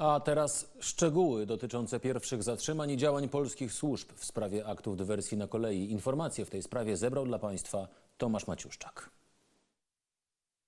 A teraz szczegóły dotyczące pierwszych zatrzymań i działań polskich służb w sprawie aktów dywersji na kolei. Informacje w tej sprawie zebrał dla Państwa Tomasz Maciuszczak.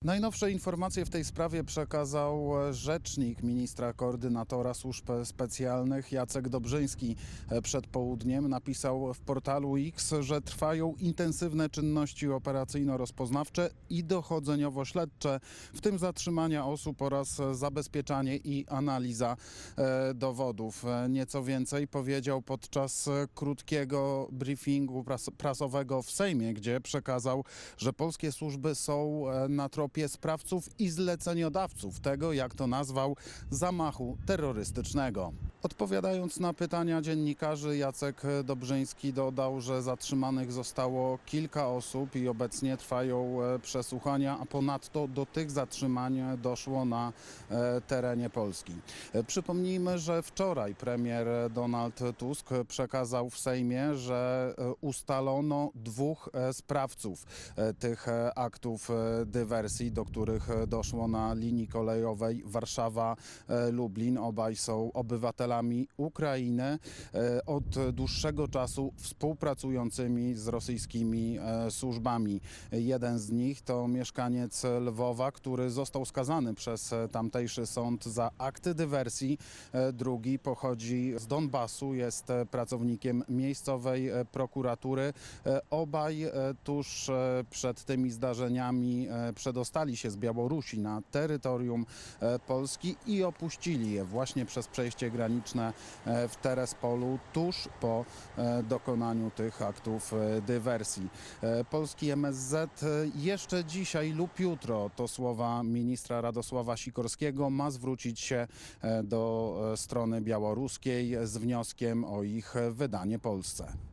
Najnowsze informacje w tej sprawie przekazał e, rzecznik ministra koordynatora służb specjalnych Jacek Dobrzyński. E, Przed południem napisał w portalu X, że trwają intensywne czynności operacyjno-rozpoznawcze i dochodzeniowo-śledcze, w tym zatrzymania osób oraz zabezpieczanie i analiza e, dowodów. Nieco więcej powiedział podczas krótkiego briefingu pras prasowego w Sejmie, gdzie przekazał, że polskie służby są na tropie sprawców i zleceniodawców tego, jak to nazwał, zamachu terrorystycznego. Odpowiadając na pytania dziennikarzy, Jacek Dobrzyński dodał, że zatrzymanych zostało kilka osób i obecnie trwają e, przesłuchania, a ponadto do tych zatrzymań doszło na e, terenie Polski. E, Przypomnijmy, że wczoraj premier Donald Tusk przekazał w Sejmie, że ustalono dwóch sprawców tych aktów dywersji, do których doszło na linii kolejowej Warszawa-Lublin. Obaj są obywatelami Ukrainy, e, od dłuższego czasu współpracującymi z rosyjskimi e, służbami. Jeden z nich to mieszkaniec Lwowa, który został skazany przez e, tamtejszy sąd za akty dywersji. Drugi pochodzi z Donbasu, jest pracownikiem miejscowej prokuratury. Obaj tuż przed tymi zdarzeniami przedostali się z Białorusi na terytorium Polski i opuścili je właśnie przez przejście graniczne e, w Terespolu tuż po e, dokonaniu tych aktów e, dywersji. Polski MSZ jeszcze dzisiaj lub jutro, to słowa ministra Radosława Sikorskiego, ma zwrócić się do strony białoruskiej z wnioskiem o ich wydanie Polsce.